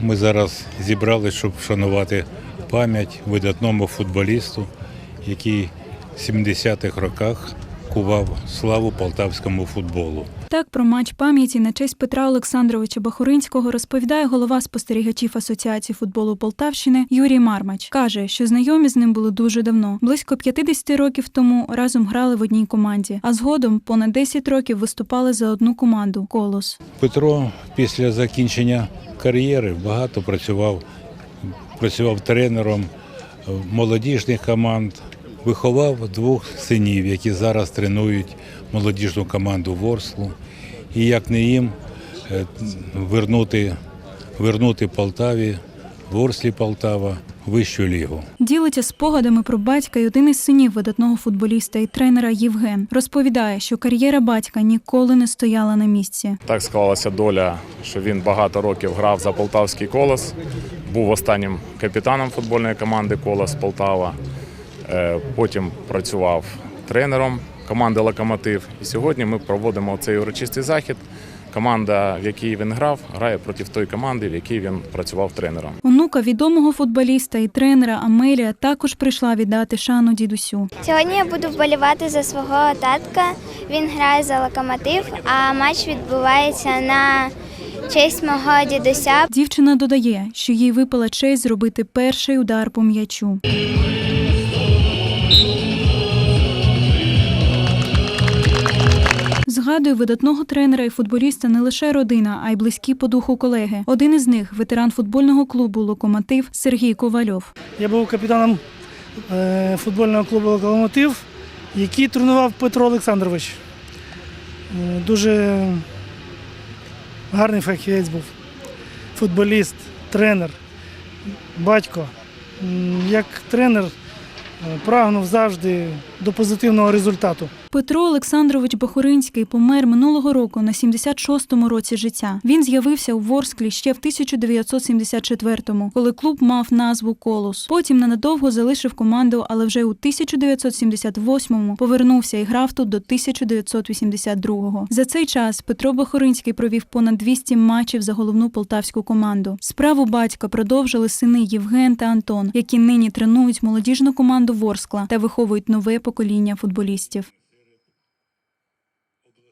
Ми зараз зібрались, щоб вшанувати пам'ять видатному футболісту, який в 70-х роках кував славу полтавському футболу. Так про матч пам'яті на честь Петра Олександровича Бахуринського розповідає голова спостерігачів Асоціації футболу Полтавщини Юрій Мармач. Каже, що знайомі з ним були дуже давно. Близько 50 років тому разом грали в одній команді, а згодом понад 10 років виступали за одну команду Колос. Петро після закінчення кар'єри багато працював, працював тренером молодіжних команд, виховав двох синів, які зараз тренують молодіжну команду Ворслу. І як не їм е, вернути, вернути Полтаві, Ворслі Полтава, вищу лігу. Ділиться спогадами про батька й один із синів видатного футболіста і тренера Євген. Розповідає, що кар'єра батька ніколи не стояла на місці. Так склалася доля, що він багато років грав за полтавський колос, був останнім капітаном футбольної команди Колос Полтава. Е, Потім працював тренером команди Локомотив. І сьогодні ми проводимо цей урочистий захід. Команда, в якій він грав, грає проти тої команди, в якій він працював тренером. Онука відомого футболіста і тренера Амелія також прийшла віддати шану дідусю. Сьогодні я буду вболівати за свого татка. Він грає за локомотив, а матч відбувається на честь мого дідуся. Дівчина додає, що їй випала честь зробити перший удар по м'ячу. Згадує видатного тренера і футболіста не лише родина, а й близькі по духу колеги. Один із них ветеран футбольного клубу Локомотив Сергій Ковальов. Я був капітаном е, футбольного клубу Локомотив, який тренував Петро Олександрович. Е, Дуже гарний фахівець був. Футболіст, тренер, батько. Як тренер е, прагнув завжди до позитивного результату. Петро Олександрович Бахуринський помер минулого року на 76-му році життя. Він з'явився у Ворсклі ще в 1974-му, коли клуб мав назву Колос. Потім ненадовго залишив команду, але вже у 1978-му повернувся і грав тут до 1982-го. За цей час Петро Бахуринський провів понад 200 матчів за головну полтавську команду. Справу батька продовжили сини Євген та Антон, які нині тренують молодіжну команду Ворскла та виховують нове покоління футболістів.